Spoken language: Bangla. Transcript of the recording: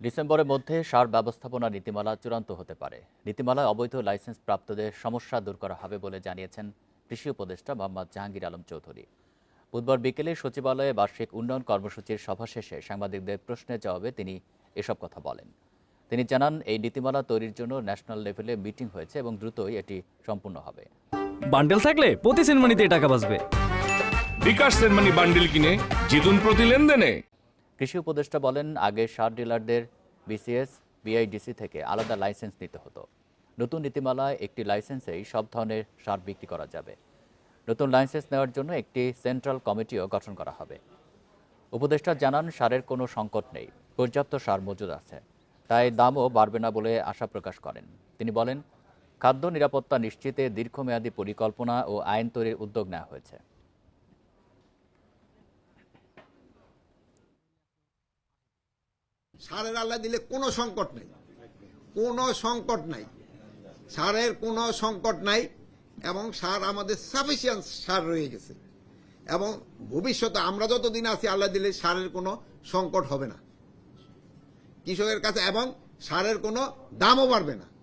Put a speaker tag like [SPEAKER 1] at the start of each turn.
[SPEAKER 1] ডিসেম্বরের মধ্যে সার ব্যবস্থাপনা নীতিমালা চূড়ান্ত হতে পারে। নীতিমালায় অবৈধ লাইসেন্স প্রাপ্তদের সমস্যা দূর করা হবে বলে জানিয়েছেন কৃষি উপদেষ্টা মোহাম্মদ জাহাঙ্গীর আলম চৌধুরী। বুধবার বিকেলে সচিবালয়ে বার্ষিক উন্নয়ন কর্মসূচির সভা শেষে সাংবাদিকদের প্রশ্নের জবাবে তিনি এসব কথা বলেন। তিনি জানান এই নীতিমালা তৈরির জন্য ন্যাশনাল লেভেলে মিটিং হয়েছে এবং দ্রুতই এটি সম্পূর্ণ হবে।
[SPEAKER 2] বান্ডেল থাকলে প্রতি সেনমানিতে টাকা বাঁচবে।
[SPEAKER 3] বিকাশ সেনমানি বান্ডেল কিনে জিতুন প্রতি লেনদেনে।
[SPEAKER 1] কৃষি উপদেষ্টা বলেন, আগে সার ডিলারদের বিসিএস, বিআইডিসি থেকে আলাদা লাইসেন্স নিতে হতো। নতুন নীতিমালায় একটি লাইসেন্সেই সব ধরনের সার বিক্রি করা যাবে। নতুন লাইসেন্স নেওয়ার জন্য একটি সেন্ট্রাল কমিটিও গঠন করা হবে। উপদেষ্টা জানান, সারের কোনো সংকট নেই। পর্যাপ্ত সার মজুদ আছে। তাই দামও বাড়বে না বলে আশা প্রকাশ করেন। তিনি বলেন, খাদ্য নিরাপত্তা নিশ্চিতে দীর্ঘমেয়াদী পরিকল্পনা ও আইন তৈরির উদ্যোগ নেওয়া হয়েছে।
[SPEAKER 4] সারের আল্লাহ দিলে কোনো সংকট নাই। কোনো সংকট নাই। সারের কোনো সংকট নাই এবং সার আমাদের সাফিসিয়েন্ট সার রয়ে গেছে। এবং ভবিষ্যতে আমরা যতদিন আছি, আল্লাহ দিলে সারের কোনো সংকট হবে না। কৃষকের কাছে এবং সারের কোনো দামও বাড়বে না।